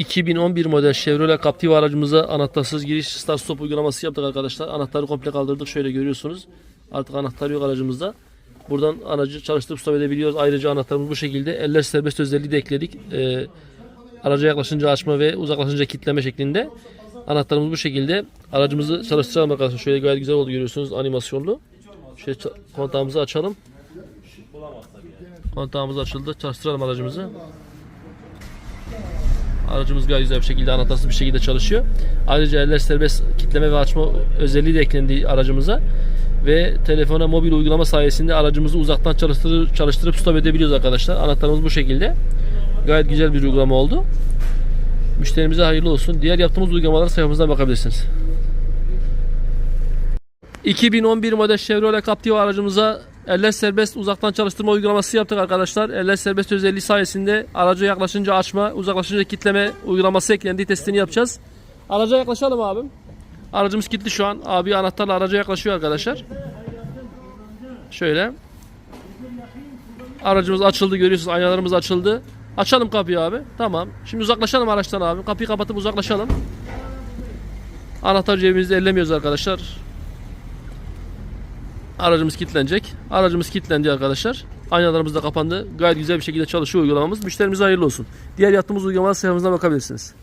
2011 model Chevrolet Captiva aracımıza anahtarsız giriş start stop uygulaması yaptık arkadaşlar. Anahtarı komple kaldırdık. Şöyle görüyorsunuz. Artık anahtar yok aracımızda. Buradan aracı çalıştırıp stop edebiliyoruz. Ayrıca anahtarımız bu şekilde. Eller serbest özelliği de ekledik. Ee, araca yaklaşınca açma ve uzaklaşınca kilitleme şeklinde. Anahtarımız bu şekilde. Aracımızı çalıştıralım arkadaşlar. Şöyle gayet güzel oldu görüyorsunuz animasyonlu. Şöyle kontağımızı açalım. Kontağımız açıldı. Çalıştıralım aracımızı. Aracımız gayet güzel bir şekilde anahtarsız bir şekilde çalışıyor. Ayrıca eller serbest kitleme ve açma özelliği de eklendi aracımıza. Ve telefona mobil uygulama sayesinde aracımızı uzaktan çalıştırıp, çalıştırıp stop edebiliyoruz arkadaşlar. Anahtarımız bu şekilde. Gayet güzel bir uygulama oldu. Müşterimize hayırlı olsun. Diğer yaptığımız uygulamalara sayfamızdan bakabilirsiniz. 2011 model Chevrolet Captiva aracımıza eller serbest uzaktan çalıştırma uygulaması yaptık arkadaşlar. Eller serbest özelliği sayesinde araca yaklaşınca açma, uzaklaşınca kitleme uygulaması eklendi. Testini yapacağız. Araca yaklaşalım abim. Aracımız kilitli şu an. Abi anahtarla araca yaklaşıyor arkadaşlar. Şöyle. Aracımız açıldı görüyorsunuz. Aynalarımız açıldı. Açalım kapıyı abi. Tamam. Şimdi uzaklaşalım araçtan abi. Kapıyı kapatıp uzaklaşalım. Anahtar cebimizde ellemiyoruz arkadaşlar. Aracımız kilitlenecek. Aracımız kilitlendi arkadaşlar. Aynalarımız da kapandı. Gayet güzel bir şekilde çalışıyor uygulamamız. Müşterimize hayırlı olsun. Diğer yaptığımız uygulamalar sayfamızdan bakabilirsiniz.